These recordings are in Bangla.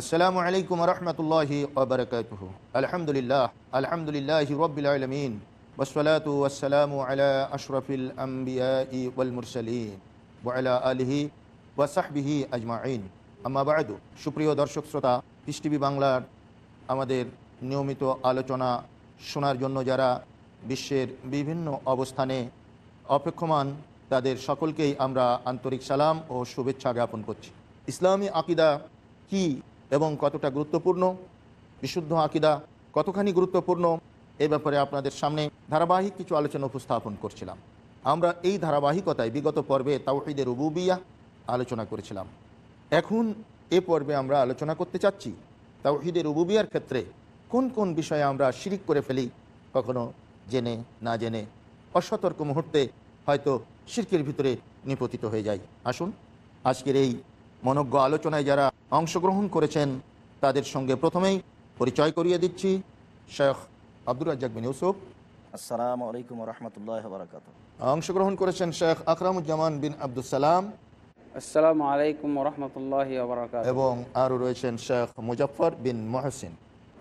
আসসালামু আলাইকুম রহমতুল্লাহি ওবরকাতুহ আলহামদুলিল্লাহ আলহামদুলিল্লাহ রবিল আলমিন। ওসলাতু ওয়াসালামু আলা আশরফিল আম্বিয়াই ওয়াল মুরসালিন। ওয়ালা আলিহি ওয়াসাহবিহি আজমাইন। আম্মা বাদু। সুপ্রিয় দর্শক শ্রোতা পিস টিভি বাংলার আমাদের নিয়মিত আলোচনা শোনার জন্য যারা বিশ্বের বিভিন্ন অবস্থানে অপেক্ষমান, তাদের সকলকেই আমরা আন্তরিক সালাম ও শুভেচ্ছা জ্ঞাপন করছি। ইসলামী আকিদা কি? এবং কতটা গুরুত্বপূর্ণ, বিশুদ্ধ আকিদা কতখানি গুরুত্বপূর্ণ, এ ব্যাপারে আপনাদের সামনে ধারাবাহিক কিছু আলোচনা উপস্থাপন করছিলাম। আমরা এই ধারাবাহিকতায় বিগত পর্বে তাওহিদের রুবুবিয়া আলোচনা করেছিলাম। এখন এ পর্বে আমরা আলোচনা করতে চাচ্ছি, তাওহিদের রুবুবিয়ার ক্ষেত্রে কোন কোন বিষয়ে আমরা শিরিক করে ফেলি, কখনো জেনে, না জেনে, অসতর্ক মুহূর্তে হয়তো শিরকের ভিতরে নিপতিত হয়ে যায় আসুন, আজকের এই মনজ্ঞ আলোচনায় যারা অংশগ্রহণ করেছেন তাদের সঙ্গে প্রথমেই পরিচয় করিয়ে দিচ্ছি শেখ আব্দুর রাজ্জাক বিন ইউসুফ। আসসালামু আলাইকুম রহমতুল্লাহ বারকাত অংশগ্রহণ করেছেন শেখ আকরামুজ্জামান বিন আব্দুল সালাম। আসসালামু আলাইকুম রহমতুল্লাহ বরকাত এবং আরও রয়েছেন শেখ মুজফর বিন মহসিন।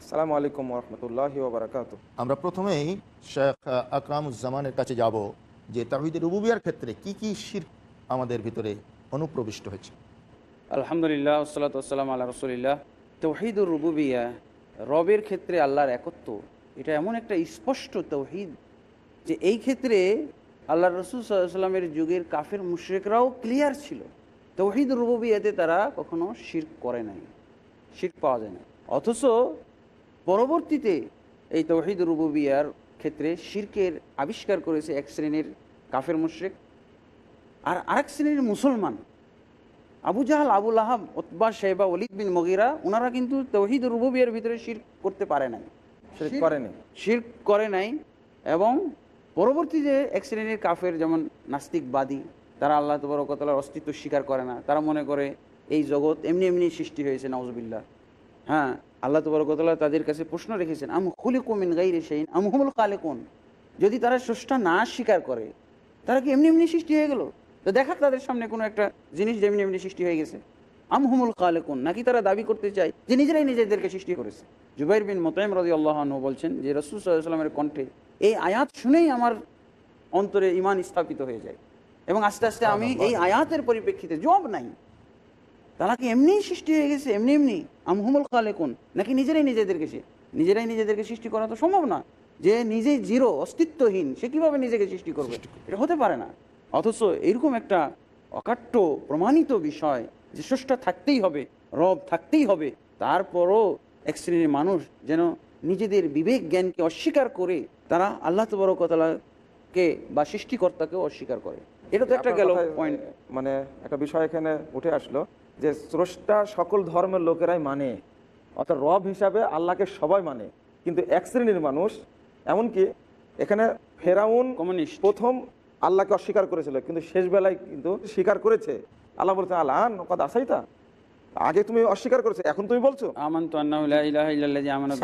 আসসালামু আলাইকুম রহমতুল্লাহি ওবরাকাত আমরা প্রথমেই শেখ আকরামুজ্জামানের কাছে যাব যে তাহিদের রুবুবিয়ার ক্ষেত্রে কি কি শির আমাদের ভিতরে অনুপ্রবিষ্ট হয়েছে। আলহামদুলিল্লাহ আসসালাম আল্লাহ রসুলিল্লাহ। তৌহিদুর রুবুবিয়া, রবের ক্ষেত্রে আল্লাহর একত্ব, এটা এমন একটা স্পষ্ট তৌহিদ যে এই ক্ষেত্রে আল্লাহ রসুল সাল্লামের যুগের কাফের মুশ্রেকরাও ক্লিয়ার ছিল। তৌহিদ রুবুবিয়াতে তারা কখনো শির করে নাই শির পাওয়া যায় না অথচ পরবর্তীতে এই তৌহিদ রুবুবিয়ার ক্ষেত্রে শিরকের আবিষ্কার করেছে এক শ্রেণির কাফের মুশ্রেক আর আরেক শ্রেণির মুসলমান। আবু জাহাল আবুল আহাব ওতবা শেবা অলিদ বিন মগিরা ওনারা কিন্তু তৌহিদ রুবুবিয়ার ভিতরে শির করতে পারে নাই। শিরক করেনি শির করে নাই এবং পরবর্তী যে এক শ্রেণির কাফের যেমন নাস্তিকবাদী তারা আল্লাহ তবরকতলার অস্তিত্ব স্বীকার করে না। তারা মনে করে এই জগৎ এমনি এমনি সৃষ্টি হয়েছে নওয়াজবিল্লা হ্যাঁ আল্লাহ তবরকতলা তাদের কাছে প্রশ্ন রেখেছেন আম খুলি কুমিন গাই রেসেইন আমহুমুল কালে কোন যদি তারা স্রষ্টা না স্বীকার করে তারা কি এমনি এমনি সৃষ্টি হয়ে গেল? তো দেখাক তাদের সামনে কোনো একটা জিনিস যেমনি এমনি এমনি সৃষ্টি হয়ে গেছে। আমহুমুল কালেকুন নাকি তারা দাবি করতে চায় যে নিজেরাই নিজেদেরকে সৃষ্টি করেছে। জুবাইর বিন মোতাইম রাজি আল্লাহ বলছেন যে রসুল সাল্লামের কণ্ঠে এই আয়াত শুনেই আমার অন্তরে ইমান স্থাপিত হয়ে যায়। এবং আস্তে আস্তে আমি এই আয়াতের পরিপ্রেক্ষিতে জব নাই। তারা কি এমনিই সৃষ্টি হয়ে গেছে? এমনি এমনি? আমহুমুল কালেকুন নাকি নিজেরাই নিজেদেরকে সে নিজেরাই নিজেদেরকে সৃষ্টি করা তো সম্ভব না। যে নিজেই জিরো অস্তিত্বহীন সে কীভাবে নিজেকে সৃষ্টি করবে। এটা হতে পারে না। অথচ এরকম একটা অকাট্য প্রমাণিত বিষয় যে স্রষ্টা থাকতেই হবে রব থাকতেই হবে তারপরও এক শ্রেণির মানুষ যেন নিজেদের বিবেক জ্ঞানকে অস্বীকার করে তারা আল্লাহ তবরকতলাকে বা সৃষ্টিকর্তাকে অস্বীকার করে। এটা তো একটা গেল পয়েন্ট মানে একটা বিষয় এখানে উঠে আসলো যে স্রষ্টা সকল ধর্মের লোকেরাই মানে অর্থাৎ রব হিসাবে আল্লাহকে সবাই মানে। কিন্তু এক শ্রেণির মানুষ এমনকি এখানে ফেরাউন কমিউনিস্ট। প্রথম আল্লাহকে অস্বীকার করেছিল কিন্তু শেষ বেলায় কিন্তু স্বীকার করেছে। আল্লাহ বলছে আল্লাহ কথা আসাইতা? আগে তুমি অস্বীকার করেছ এখন তুমি বলছো। আমান্তু আন্নাহু লা ইলাহা ইল্লাল্লাযী আমানা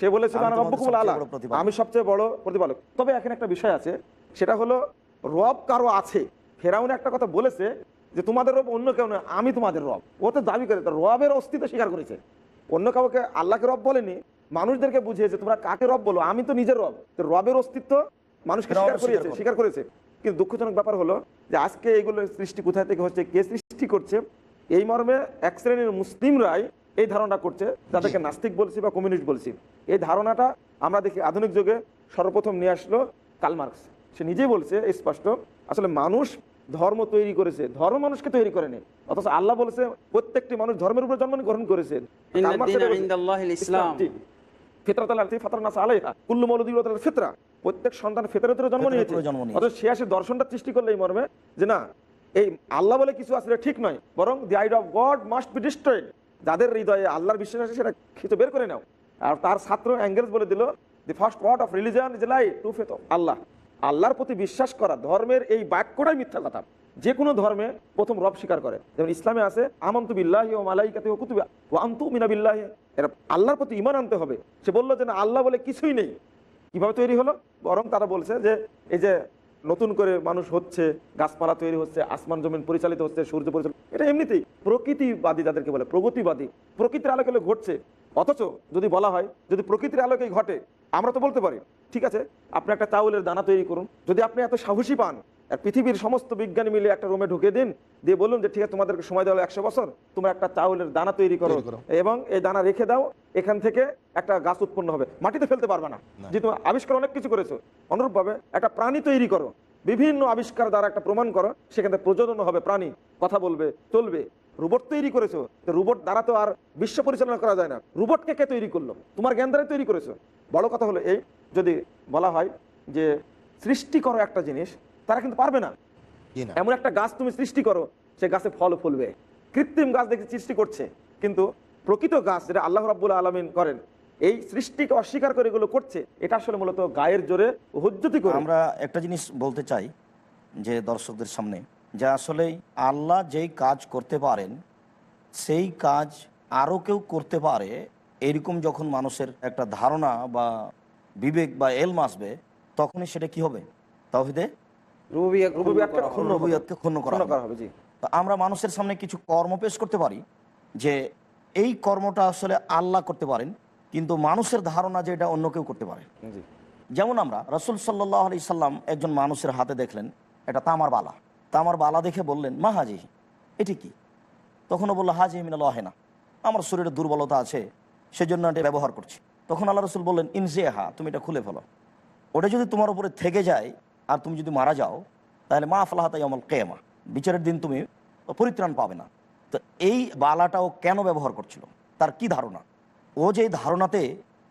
সে বলেছিল আমি "আনা তোমাদের রব্বুকুমুল সবচেয়ে বড় প্রতিপালক। আমি সবচেয়ে বড় প্রতিপালক। তবে এখানে একটা বিষয় আছে সেটা হলো রব কারও আছে। ফেরাউন একটা কথা বলেছে যে তোমাদের রব অন্য কেউ নয় আমি তোমাদের রব। ও তো দাবি করে রবের অস্তিত্ব স্বীকার করেছে। অন্য কাউকে আল্লাহকে রব বলেনি। মানুষদেরকে বুঝিয়েছে তোমরা কাকে রব বলো? আমি তো নিজের রব। তো রবের অস্তিত্ব মানুষকে স্বীকার করেছে স্বীকার করেছে। কিন্তু দুঃখজনক ব্যাপার হলো যে আজকে এগুলো সৃষ্টি কোথায় থেকে হচ্ছে কে সৃষ্টি করছে এই মর্মে এক শ্রেণির মুসলিমরাই এই ধারণা করছে যাদেরকে নাস্তিক বলছি বা কমিউনিস্ট বলছি। এই ধারণাটা আমরা দেখি আধুনিক যুগে সর্বপ্রথম নিয়ে আসলো কালমার্কস সে নিজেই বলছে স্পষ্ট আসলে মানুষ ধর্ম তৈরি করেছে ধর্ম মানুষকে তৈরি করেনি। অথচ আল্লাহ বলেছে প্রত্যেকটি মানুষ ধর্মের উপর জন্ম গ্রহণ করেছে। ইন্না কার্ল মার্কস দ্দীনা এটা বলছে। ইনদাল্লাহিল ইসলাম। জি। ফিতরাত আল্লাহ ফাতরান নাস আলাইহা কুল্লু মাউলুদিন ফিতরা প্রত্যেক সন্তান ফিতরাতের জন্ম নিয়েছে উপরে জন্ম নিয়েছে। অথচ সে আসে দর্শনটা সৃষ্টি করলে এই মর্মে যে না এই আল্লাহ বলে কিছু আসলে ঠিক নয় বরং the idea of God must be destroyed যাদের হৃদয়ে আল্লাহর বিশ্বাস আছে সেটা খিচে বের করে নাও আর তার ছাত্র অ্যাঙ্গেলস বলে দিল the first word of religion is lie to faith আল্লাহ আল্লাহর প্রতি বিশ্বাস করা ধর্মের এই বাক্যটাই মিথ্যা কথা যে কোনো ধর্মে প্রথম রব স্বীকার করে। যেমন ইসলামে আছে, আমন্তু বিল্লাহি ও ও এরা আল্লাহর প্রতি ইমান আনতে হবে। সে বলল যে, না, আল্লাহ বলে কিছুই নেই। কীভাবে তৈরি হলো? বরং তারা বলছে যে, এই যে নতুন করে মানুষ হচ্ছে, গাছপালা তৈরি হচ্ছে, আসমান জমিন পরিচালিত হচ্ছে, সূর্য পরিচালিত এটা এমনিতেই প্রকৃতিবাদী যাদেরকে বলে, প্রগতিবাদী। প্রকৃতির আলোকে ঘটছে। অথচ যদি বলা হয়, যদি প্রকৃতির আলোকেই ঘটে, আমরা তো বলতে পারি, ঠিক আছে, আপনি একটা চাউলের দানা তৈরি করুন। যদি আপনি এত সাহসী পান আর পৃথিবীর সমস্ত বিজ্ঞানী মিলে একটা রুমে ঢুকে দিন দিয়ে বলুন যে ঠিক আছে তোমাদেরকে সময় দেওয়া একশো বছর তোমরা একটা চাউলের দানা তৈরি করো এবং এই দানা রেখে দাও এখান থেকে একটা গাছ উৎপন্ন হবে। মাটিতে ফেলতে পারবে না। যে তুমি আবিষ্কার অনেক কিছু করেছ অনুরূপভাবে একটা প্রাণী তৈরি করো। বিভিন্ন আবিষ্কার দ্বারা একটা প্রমাণ করো সেখান থেকে প্রযোজন হবে প্রাণী কথা বলবে চলবে। রোবট তৈরি করেছ তো রোবট দ্বারা তো আর বিশ্ব পরিচালনা করা যায় না। রোবটকে কে তৈরি করল? তোমার জ্ঞান দ্বারা তৈরি করেছ। বড় কথা হলো এই যদি বলা হয় যে সৃষ্টি করো একটা জিনিস তারা কিন্তু পারবে না। এমন একটা গাছ তুমি সৃষ্টি করো সে গাছে ফল ফুলবে। কৃত্রিম গাছ দেখে সৃষ্টি করছে কিন্তু প্রকৃত গাছ যেটা আল্লাহ রাব্বুল আলমিন করেন এই সৃষ্টিকে অস্বীকার করে এগুলো করছে এটা আসলে মূলত গায়ের জোরে হুজ্জতি করে। আমরা একটা জিনিস বলতে চাই যে দর্শকদের সামনে যে আসলে আল্লাহ যেই কাজ করতে পারেন সেই কাজ আরও কেউ করতে পারে এরকম যখন মানুষের একটা ধারণা বা বিবেক বা এলম আসবে তখনই সেটা কি হবে? তাহিদে রুবিয়া রুবুবিয়াতকে করা হবে। ক্ষুণ্ণ করা হবে। জি। তো আমরা মানুষের সামনে কিছু কর্ম পেশ করতে পারি যে এই কর্মটা আসলে আল্লাহ করতে পারেন কিন্তু মানুষের ধারণা যে এটা অন্য কেউ করতে পারে। যেমন আমরা রসুল সাল্লাহ আলি সাল্লাম একজন মানুষের হাতে দেখলেন এটা তামার বালা। তামার বালা দেখে বললেন মা হাজি এটি কি? তখনও বলল হাজি মিনাল না আমার শরীরে দুর্বলতা আছে সেজন্য এটা ব্যবহার করছি। তখন আল্লাহ রসুল বললেন ইনজে হা তুমি এটা খুলে ফেলো। ওটা যদি তোমার উপরে থেকে যায় আর তুমি যদি মারা যাও তাহলে মা ফলাহাতাই আমল কেমা বিচারের দিন তুমি পরিত্রাণ পাবে না। তো এই বালাটা ও কেন ব্যবহার করছিল? তার কি ধারণা? ও যে ধারণাতে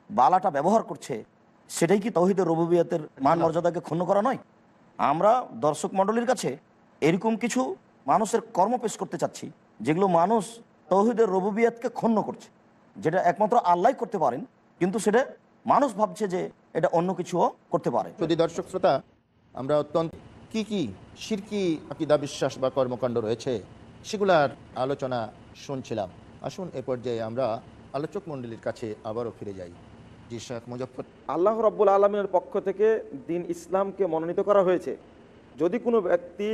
বালাটা ব্যবহার করছে সেটাই কি তৌহিদের রবুবিয়াতের মান মর্যাদাকে ক্ষুণ্ণ করা নয়? আমরা দর্শক মণ্ডলীর কাছে এরকম কিছু মানুষের কর্ম পেশ করতে চাচ্ছি যেগুলো মানুষ তৌহিদের রবুবিয়াতকে ক্ষুণ্ণ করছে। যেটা একমাত্র আল্লাহ করতে পারেন কিন্তু সেটা মানুষ ভাবছে যে এটা অন্য কিছুও করতে পারে। যদি দর্শক শ্রোতা আমরা অত্যন্ত কি কি শিরকি আকিদা বিশ্বাস বা কর্মকাণ্ড রয়েছে? সেগুলার আলোচনা শুনছিলাম। আসুন এ পর্যায়ে আমরা আলোচক মণ্ডলীর কাছে আবারও ফিরে যাই। জি শেখ মুজফর আল্লাহ রব্বুল আলমিনের পক্ষ থেকে দিন ইসলামকে মনোনীত করা হয়েছে। যদি কোনো ব্যক্তি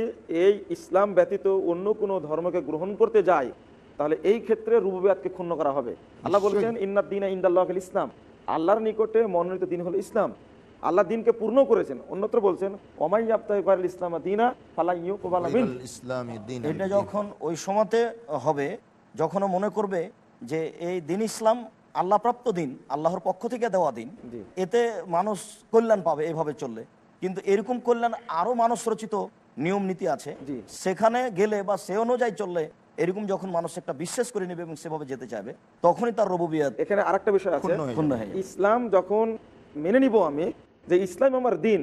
এই ইসলাম ব্যতীত অন্য কোনো ধর্মকে গ্রহণ করতে যায় তাহলে এই ক্ষেত্রে রুবুবিয়াতকে ক্ষুণ্ণ করা হবে। আল্লাহ বলছেন ইন্নাদ দিন ইন্দাল্লাহ ইসলাম। আল্লাহর নিকটে মনোনীত দিন হলো ইসলাম। আল্লাহ দিনকে পূর্ণ করেছেন। অন্যত্র বলছেন ওমাই আবতাল ইসলাম দিনা এটা যখন ওই সময়তে হবে যখন মনে করবে যে এই দিন ইসলাম আল্লাহ প্রাপ্ত দিন আল্লাহর পক্ষ থেকে দেওয়া দিন এতে মানুষ কল্যাণ পাবে এভাবে চললে। কিন্তু এরকম কল্যাণ আরও মানুষ রচিত নিয়ম নীতি আছে। সেখানে গেলে বা সে অনুযায়ী চললে এরকম যখন মানুষ একটা বিশ্বাস করে নেবে এবং সেভাবে যেতে চাইবে তখনই তার রবুবিয়াত এখানে আরেকটা বিষয় আছে। ইসলাম যখন মেনে নিব আমি যে ইসলাম আমার দিন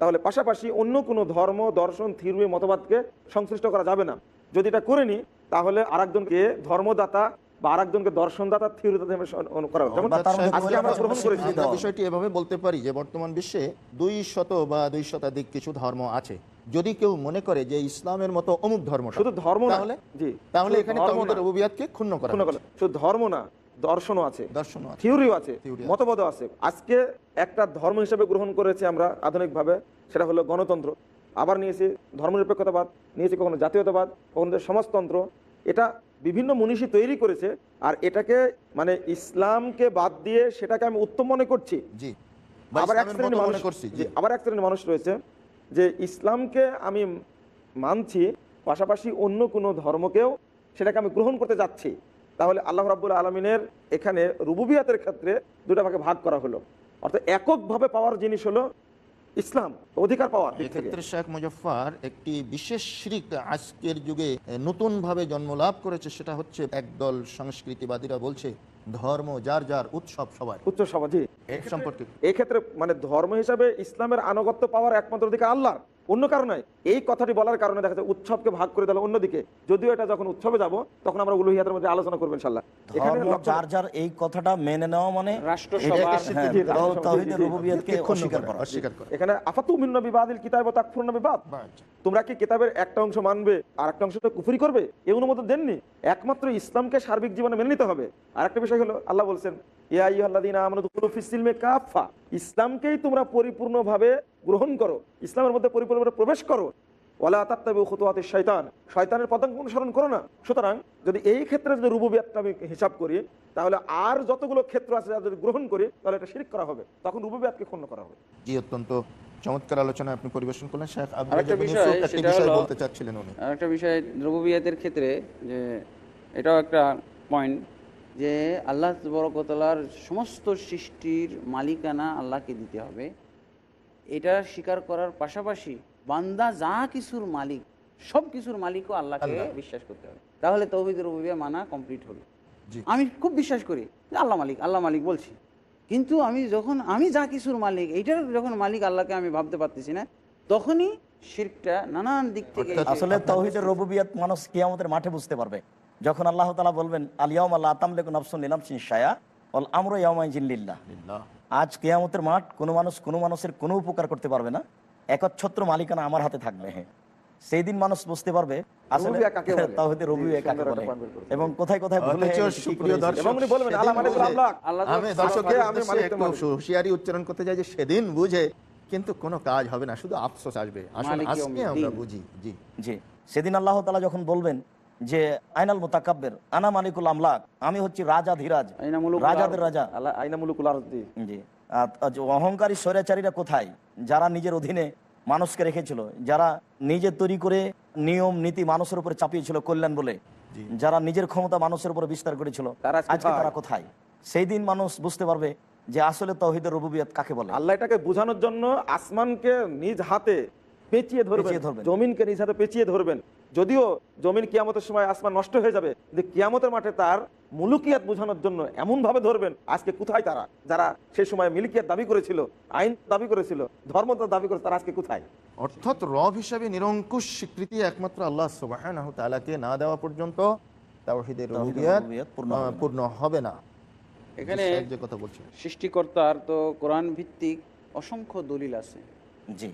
তাহলে পাশাপাশি অন্য কোনো ধর্ম দর্শন থিরুয়ে মতবাদকে সংশ্লিষ্ট করা যাবে না। যদি এটা করে নি তাহলে আরেকজনকে ধর্মদাতা বা আরেকজনকে দর্শনদাতা করা যেমন আজকে আমরা গ্রহণ করেছি। বিষয়টি এভাবে বলতে পারি যে বর্তমান বিশ্বে দুই শত বা দুই শতাধিক কিছু ধর্ম আছে। যদি কেউ মনে করে যে ইসলামের মতো অমুক ধর্ম শুধু ধর্ম না। তাহলে জি তাহলে এখানে ক্ষুণ্ণ করা। শুধু ধর্ম না দর্শনও আছে দর্শনও থিওরিও আছে। মতবাদও আছে। আজকে একটা ধর্ম হিসেবে গ্রহণ করেছি আমরা আধুনিকভাবে সেটা হলো গণতন্ত্র। আবার নিয়েছি ধর্মনিরপেক্ষতাবাদ নিয়েছি কখনো জাতীয়তাবাদ কখনো সমাজতন্ত্র। এটা বিভিন্ন মনীষী তৈরি করেছে আর এটাকে মানে ইসলামকে বাদ দিয়ে সেটাকে আমি উত্তম মনে করছি। জি। আবার এক শ্রেণির মানুষ আবার এক শ্রেণির মানুষ রয়েছে যে ইসলামকে আমি মানছি পাশাপাশি অন্য কোনো ধর্মকেও সেটাকে আমি গ্রহণ করতে যাচ্ছি তাহলে আল্লাহ রাব্বুল আলমিনের এখানে রুবুবিয়াতের ক্ষেত্রে দুটা ভাগে ভাগ করা হলো। অর্থাৎ এককভাবে পাওয়ার জিনিস হলো ইসলাম অধিকার এক্ষেত্রে শেখ মুজফার একটি বিশেষ শিরিক আজকের যুগে নতুন ভাবে জন্ম লাভ করেছে সেটা হচ্ছে একদল সংস্কৃতিবাদীরা বলছে ধর্ম যার যার উৎসব সবার। সমাজে সম্পর্কে এই ক্ষেত্রে মানে ধর্ম হিসাবে ইসলামের আনুগত্য পাওয়ার একমাত্র অধিকার আল্লাহ অন্য কারণে এই কথাটি বলার কারণে দেখা যায় উৎসবকে ভাগ করে দিল অন্যদিকে। যদিও এটা যখন উৎসবে যাব তখন আমরা উলুহিয়াতের মধ্যে আলোচনা করব ইনশাল্লাহ এখানে যার যার এই কথাটা মেনে নেওয়া মানে হ্যাঁ, এখানে বিবাদিল কিতাব তাকফুরনা বিবাদ। তোমরা কি কিতাবের একটা অংশ মানবে আর একটা অংশ তো কুফরি করবে? এই অনুমোদন দেননি। একমাত্র ইসলামকে সার্বিক জীবনে মেনে নিতে হবে। আর একটা বিষয় হলো আল্লাহ বলছেন ইয়া কাফা ইসলামকেই তোমরা পরিপূর্ণভাবে গ্রহণ করো ইসলামের মধ্যে পরিপূর্ণভাবে প্রবেশ করো। ওলা তাত্তাবি খুতুয়াতে শয়তান শয়তানের পতঙ্গ অনুসরণ করো না। সুতরাং যদি এই ক্ষেত্রে যদি রুবুবিয়াতটা আমি হিসাব করি তাহলে আর যতগুলো ক্ষেত্র আছে যা যদি গ্রহণ করি তাহলে এটা শিরিক করা হবে। তখন রুবুবিয়াতকে ক্ষুণ্ণ করা হবে। জি অত্যন্ত চমৎকার আলোচনা আপনি পরিবেশন করলেন। শেখ আব্দুল আরেকটা বিষয়, ইউসুফ বিষয় হলো- বলতে চাচ্ছিলেন উনি। আর বিষয় রবুবিয়াতের ক্ষেত্রে যে এটাও একটা পয়েন্ট যে আল্লাহ বরকতলার সমস্ত সৃষ্টির মালিকানা আল্লাহকে দিতে হবে। এটা স্বীকার করার পাশাপাশি বান্দা যা কিছুর মালিক সব কিছুর মালিকও আল্লাহকে বিশ্বাস করতে হবে। তাহলে তৌহিদ রবুবিয়া মানা কমপ্লিট হলো। আমি খুব বিশ্বাস করি আল্লাহ মালিক আল্লাহ মালিক বলছি। কিন্তু আমি যখন আমি যা কিছুর মালিক এইটার যখন মালিক আল্লাহকে আমি ভাবতে পারতেছি না তখনই শিরকটা নানান দিক থেকে আসলে তৌহিদের রবুবিয়াত মানুষ কিয়ামতের মাঠে বুঝতে পারবে। যখন আল্লাহ তালা বলবেন আলিয়াম আল্লাহ আতামলেক নফসুন নিলাম সিনসায়া অল আমর ইয়ামাই জিল্লিল্লাহ লিল্লাহ। আজ কেয়ামতের মাঠ কোনো মানুষ কোনো মানুষের কোনো উপকার করতে পারবে না। একচ্ছত্র মালিকানা আমার হাতে থাকবে। হ্যাঁ সেই দিন মানুষ বুঝতে পারবে আসলে। এবং কোথায় কোথায় আমি আমি একটু হুঁশিয়ারি উচ্চারণ করতে চাই যে সেদিন বুঝে কিন্তু কোনো কাজ হবে না শুধু আফসোস আসবে। আসলে আজকে আমরা বুঝি জি। জি। সেদিন আল্লাহ তালা যখন বলবেন যে আইনাল মোতাকাব্বের আনা মালিকুল আমলাক আমি হচ্ছি রাজা ধীরাজ রাজাদের রাজা। আল্লাহ আইনা মুলুকুল আরদি। জি। অহংকারী স্বৈরাচারীরা কোথায়? যারা নিজের অধীনে মানুষকে রেখেছিল যারা নিজে তৈরি করে নিয়ম নীতি মানুষের উপরে চাপিয়েছিল কল্যাণ বলে যারা নিজের ক্ষমতা মানুষের উপরে বিস্তার করেছিল আজকে কোথায়? তারা কোথায়? সেই দিন মানুষ বুঝতে পারবে যে আসলে তৌহিদের রবুবিয়ত কাকে বলে। আল্লাহ এটাকে বোঝানোর জন্য আসমানকে নিজ হাতে পেঁচিয়ে ধরবেন। জমিনকে নিজ হাতে পেঁচিয়ে ধরবেন। যদিও জমিন কিয়ামতের সময় আসমান নষ্ট হয়ে যাবে কিন্তু কিয়ামতের মাঠে তার মুলুকিয়াত বোঝানোর জন্য এমন ভাবে ধরবেন আজকে কোথায় তারা? যারা সেই সময় মিলকিয়াত দাবি করেছিল আইন দাবি করেছিল ধর্ম দাবি করে তারা আজকে কোথায়? অর্থাৎ রব হিসাবে নিরঙ্কুশ স্বীকৃতি একমাত্র আল্লাহ সুবহানাহু তাআলাকে না দেওয়া পর্যন্ত তাওহীদের পূর্ণ হবে না। এখানে সৃষ্টিকর্তার তো কোরআন ভিত্তিক অসংখ্য দলিল আছে। জি।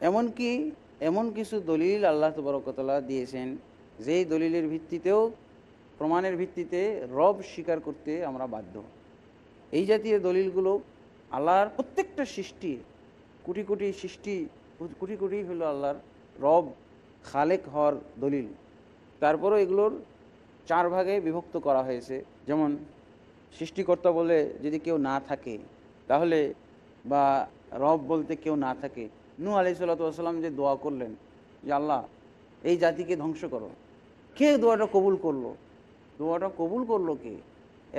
এমনকি এমন কিছু দলিল আল্লাহ তবরকতলা দিয়েছেন, যেই দলিলের ভিত্তিতেও, প্রমাণের ভিত্তিতে রব স্বীকার করতে আমরা বাধ্য। এই জাতীয় দলিলগুলো আল্লাহর প্রত্যেকটা সৃষ্টি, কোটি কোটি সৃষ্টি, কোটি কোটি হলো আল্লাহর রব খালেক হওয়ার দলিল। তারপরও এগুলোর চার ভাগে বিভক্ত করা হয়েছে। যেমন, সৃষ্টিকর্তা বলে যদি কেউ না থাকে, তাহলে বা রব বলতে কেউ না থাকে নু আলি যে দোয়া করলেন যে আল্লাহ এই জাতিকে ধ্বংস করো। কে দোয়াটা কবুল করল? দোয়াটা কবুল করল কে?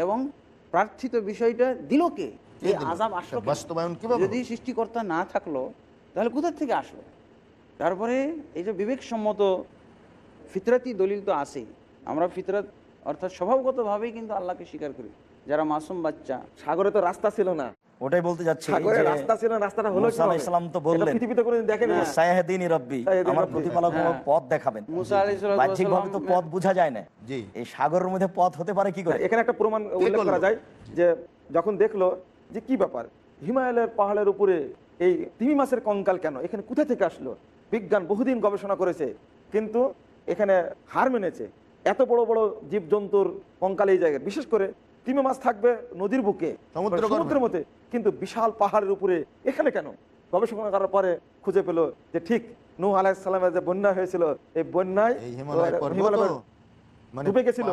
এবং প্রার্থিত বিষয়টা দিল কে? এই আজাব আসলো বাস্তবায়ন যদি সৃষ্টিকর্তা না থাকল তাহলে কোথা থেকে আসলো? তারপরে এই যে বিবেকসম্মত ফিতরাতি দলিল তো আছেই। আমরা ফিতরাত অর্থাৎ স্বভাবগতভাবেই কিন্তু আল্লাহকে স্বীকার করি। যারা মাসুম বাচ্চা সাগরে তো রাস্তা ছিল না। ওটাই বলতে যাচ্ছি রাস্তা ছিল রাস্তাটা হলো মুসা কীভাবে? আলাইহিস সালাম তো বললেন পৃথিবীতে কোনোদিন দেখেনি হ্যাঁ। রব্বি আমার প্রতিপালক হ্যাঁ। পথ দেখাবেন। বাহ্যিকভাবে তো পথ বোঝা যায় না। জি। এই সাগরের মধ্যে পথ হতে পারে কি করে? এখানে একটা প্রমাণ উল্লেখ করা যায় যে যখন দেখল যে কি ব্যাপার হিমালয়ের পাহাড়ের উপরে এই তিমি মাছের কঙ্কাল কেন? এখানে কোথা থেকে আসলো? বিজ্ঞান বহুদিন গবেষণা করেছে কিন্তু এখানে হার মেনেছে। এত বড় বড় জীবজন্তুর কঙ্কাল এই জায়গায় বিশেষ করে তিমি মাছ থাকবে নদীর বুকে। সমুদ্রের মধ্যে। কিন্তু বিশাল পাহাড়ের উপরে এখানে কেন? গবেষণা করার পরে খুঁজে পেল যে ঠিক নু আলাহিসের যে বন্যা হয়েছিল এই বন্যায় ডুবে গেছিল।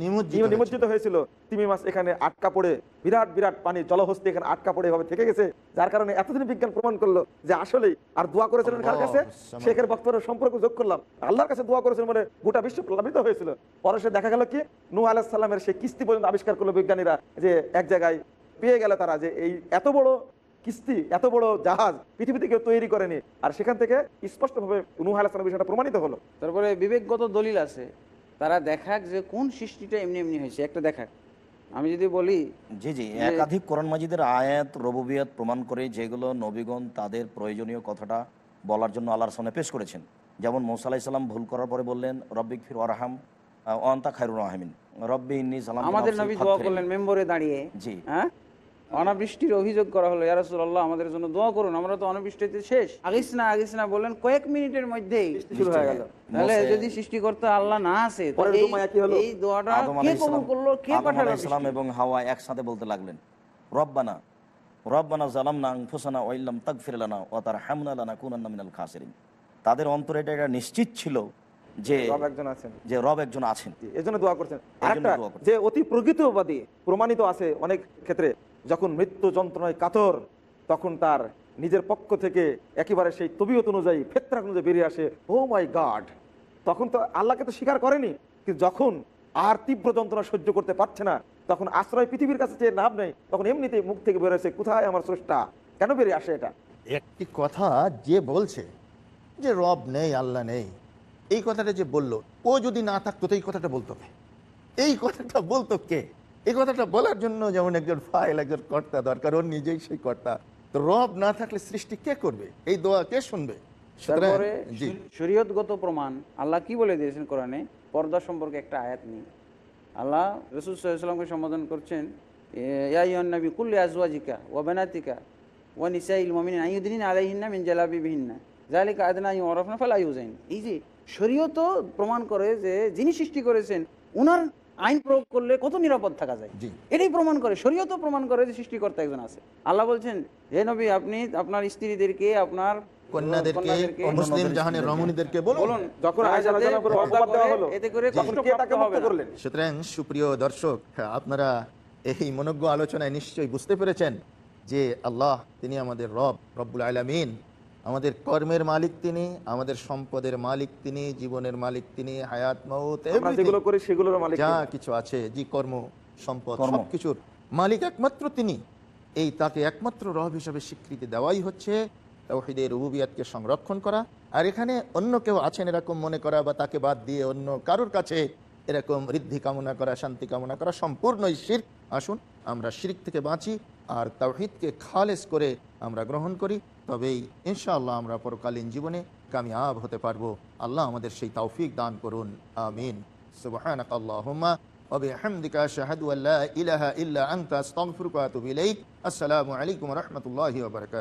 নিমজ্জিত নিম- হয়েছে। নিমজ্জিত হয়েছিল। তিমি মাছ এখানে আটকা পড়ে বিরাট বিরাট পানি জলহস্তি এখানে আটকা পড়ে এভাবে থেকে গেছে। যার কারণে এতদিন বিজ্ঞান প্রমাণ করল যে আসলেই আর দোয়া করেছিলেন কার কাছে? শেখের বক্তব্য সম্পর্ক যোগ করলাম। আল্লাহর কাছে দোয়া করেছিলেন মানে গোটা বিশ্ব প্লাবিত হয়েছিল। পরে সে দেখা গেল কি? নূহ আলাইহিস সালামের সেই কিস্তি পর্যন্ত আবিষ্কার করল বিজ্ঞানীরা যে এক জায়গায় পেয়ে গেল তারা যে এই এত বড় কিস্তি এত বড় জাহাজ পৃথিবীতে কেউ তৈরি করেনি। আর সেখান থেকে স্পষ্টভাবে নূহ আলাইহিস সালামের বিষয়টা প্রমাণিত হলো। তারপরে বিবেকগত দলিল আছে। তারা দেখাক যে কোন সৃষ্টিটা এমনি এমনি হয়েছে। একটা দেখাক আমি যদি বলি জি জি একাধিক কোরআন মাজিদের আয়াত রবুবিয়াত প্রমাণ করে যেগুলো নবীগণ তাদের প্রয়োজনীয় কথাটা বলার জন্য আল্লাহর সামনে পেশ করেছেন। যেমন মৌসা আলাইসাল্লাম ভুল করার পরে বললেন রব্বিক ফির ওয়ারহাম অন্তা খায়রুর রাহমিন। রব্বি ইন্নি সালাম আমাদের নবী দোয়া করলেন মেম্বরে দাঁড়িয়ে। জি। হ্যাঁ? অনাবৃষ্টির অভিযোগ করা হলো ইয়ারসুল্লাহ আমাদের জন্য দোয়া করুন আমরা তো অনাবৃষ্টিতে শেষ। আগিস না আগিস না বললেন কয়েক মিনিটের মধ্যেই শুরু হয়ে গেল। তাহলে যদি সৃষ্টিকর্তা আল্লাহ না পরের এই- দোয়াটা কে কবুল করল কে পাঠালো আলাইহিস সালাম বৃষ্টি? এবং হাওয়া একসাথে বলতে লাগলেন রব্বানা রব্বানা জালামনা ওয়াইল্লাম মিনাল খাসিরিন। তাদের অন্তরে এটা এটা নিশ্চিত ছিল যে সব একজন আছেন। যে রব একজন আছেন। এই জন্য দোয়া করছেন। আরেকটা যে অতি প্রকৃতবাদী প্রমাণিত আছে অনেক ক্ষেত্রে। যখন মৃত্যু যন্ত্রণায় কাতর, তখন তার নিজের পক্ষ থেকে একেবারে সেই তবিয়ত অনুযায়ী ফেতরা অনুযায়ী বেরিয়ে আসে ও মাই গড তখন তো আল্লাহকে তো স্বীকার করেনি, কিন্তু যখন আর তীব্র যন্ত্রণা সহ্য করতে পারছে না, তখন আশ্রয় পৃথিবীর কাছে যে লাভ নেই, তখন এমনিতেই মুখ থেকে বেরোচ্ছে কোথায় আমার স্রষ্টা? কেন বেরিয়ে আসে এটা? একটি কথা যে বলছে যে রব নেই, আল্লাহ নেই, এই কথাটা যে বলল, ও যদি না থাকতো তো এই কথাটা বলতো এই কথাটা বলতো কে? এই কথাটা বলার জন্য যেমন একজন ফাইল একজন কর্তা দরকার ওর নিজেই সেই কর্তা। তো রব না থাকলে সৃষ্টি কে করবে? এই দোয়া কে শুনবে? শরীয়তগত প্রমাণ আল্লাহ কি বলে দিয়েছেন কোরআনে? পর্দা সম্পর্কে একটা আয়াত নেই আল্লাহ রসুল সাল্লামকে সম্বোধন করছেন ইয়াইনবী কুল্লি আজওয়াজিকা ও বেনাতিকা ও নিসাইল মমিন আইউদ্দিন আলাইহিন্না মিন জালাবিবিহিন্না। জালিকা আদনা ইউ অরফনা ফাল আইউজাইন এই যে শরীয়ত প্রমাণ করে যে যিনি সৃষ্টি করেছেন উনার আইন প্রয়োগ করলে কত নিরাপদ থাকা যায়? এটাই প্রমাণ করে শরীয়ত প্রমাণ করে যে সৃষ্টিকর্তা একজন আছে। আল্লাহ বলছেন হে নবী আপনি আপনার স্ত্রীদেরকে আপনার কন্যাদেরকে মুসলিম জাহানের রমণীদেরকে বলুন। যখন এতে করে সুতরাং সুপ্রিয় দর্শক আপনারা এই মনজ্ঞ আলোচনায় নিশ্চয়ই বুঝতে পেরেছেন যে আল্লাহ তিনি আমাদের রব রব্বুল আলমিন। আমাদের কর্মের মালিক তিনি আমাদের সম্পদের মালিক তিনি জীবনের মালিক তিনি হায়াত মৌত যেগুলো করি সেগুলোর মালিক যা কিছু আছে যে কর্ম সম্পদ। সবকিছুর মালিক একমাত্র তিনি। এই তাকে একমাত্র রব হিসাবে স্বীকৃতি দেওয়াই হচ্ছে তৌহিদের রুবিয়াতকে সংরক্ষণ করা। আর এখানে অন্য কেউ আছেন এরকম মনে করা বা তাকে বাদ দিয়ে অন্য কারোর কাছে এরকম ঋদ্ধি কামনা করা শান্তি কামনা করা সম্পূর্ণই শির আসুন আমরা শিরিক থেকে বাঁচি আর তাওহিদকে খালেস করে আমরা গ্রহণ করি। তবেই ইনশাআল্লাহ আমরা পরকালীন জীবনে কামিয়াব হতে পারবো আল্লাহ আমাদের সেই তৌফিক দান করুন আমিন সুবহানাক আল্লাহুম্মা وبحمدك أشهد أن لا إله إلا أنت أستغفرك وأتوب إليك السلام عليكم ورحمة الله وبركاته